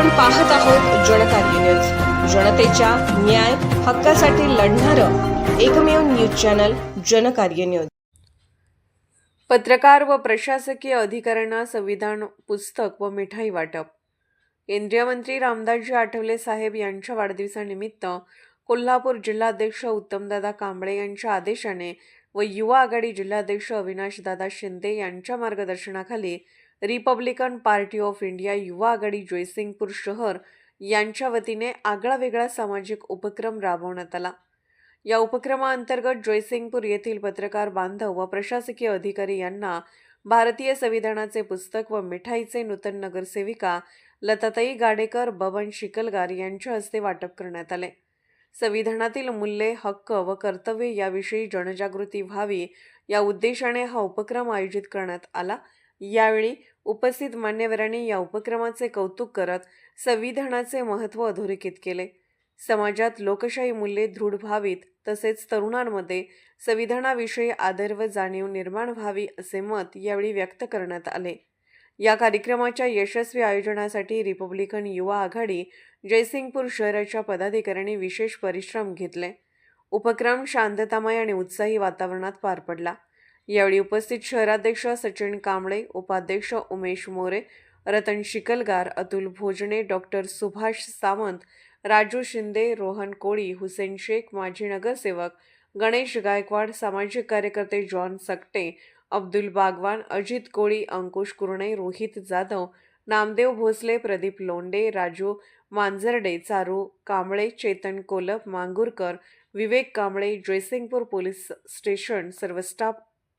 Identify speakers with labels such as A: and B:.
A: आपण पाहत आहोत जनकार्य न्यूज जनतेच्या न्याय हक्कासाठी लढणारं एकमेव न्यूज चॅनल जनकार्य न्यूज
B: पत्रकार व प्रशासकीय अधिकाऱ्यांना संविधान पुस्तक व मिठाई वाटप. केंद्रीय मंत्री रामदासजी आठवले साहेब यांच्या वाढदिवसानिमित्त कोल्हापूर जिल्हाध्यक्ष उत्तमदादा कांबळे यांच्या आदेशाने व युवा आघाडी जिल्हाध्यक्ष अविनाशदादा शिंदे यांच्या मार्गदर्शनाखाली रिपब्लिकन पार्टी ऑफ इंडिया युवा आघाडी जयसिंगपूर शहर यांच्या वतीने आगळा वेगळा सामाजिक उपक्रम राबवण्यात आला. या उपक्रमाअंतर्गत जयसिंगपूर येथील पत्रकार बांधव व प्रशासकीय अधिकारी यांना भारतीय संविधानाचे पुस्तक व मिठाईचे नूतन नगरसेविका लताताई गाडेकर बबन शिकलगार यांच्या हस्ते वाटप करण्यात आले. संविधानातील मूल्ये हक्क व कर्तव्ये याविषयी जनजागृती व्हावी या उद्देशाने हा उपक्रम आयोजित करण्यात आला. यावेळी उपस्थित मान्यवरांनी या उपक्रमाचे कौतुक करत संविधानाचे महत्त्व अधोरेखित केले. समाजात लोकशाही मूल्ये दृढ व्हावीत तसेच तरुणांमध्ये संविधानाविषयी आदर व जाणीव निर्माण व्हावी असे मत यावेळी व्यक्त करण्यात आले. या कार्यक्रमाच्या यशस्वी आयोजनासाठी रिपब्लिकन युवा आघाडी जयसिंगपूर शहराच्या पदाधिकाऱ्यांनी विशेष परिश्रम घेतले. उपक्रम शांततामय आणि उत्साही वातावरणात पार पडला. यावेळी उपस्थित शहराध्यक्ष सचिन कांबळे उपाध्यक्ष उमेश मोरे रतन शिकलगार अतुल भोजने डॉक्टर सुभाष सावंत राजू शिंदे रोहन कोळी हुसेन शेख माजी नगरसेवक गणेश गायकवाड सामाजिक कार्यकर्ते John Sakate Abdul Bagwan Ajit Koli Ankush Kurane Rohit Jadhav Namdev Bhosale Pradeep Londe Raju Manjarde Charu Kamble Chetan Kolap Mangurkar Vivek Kamble Jaysingpur police station सर्व स्टाफ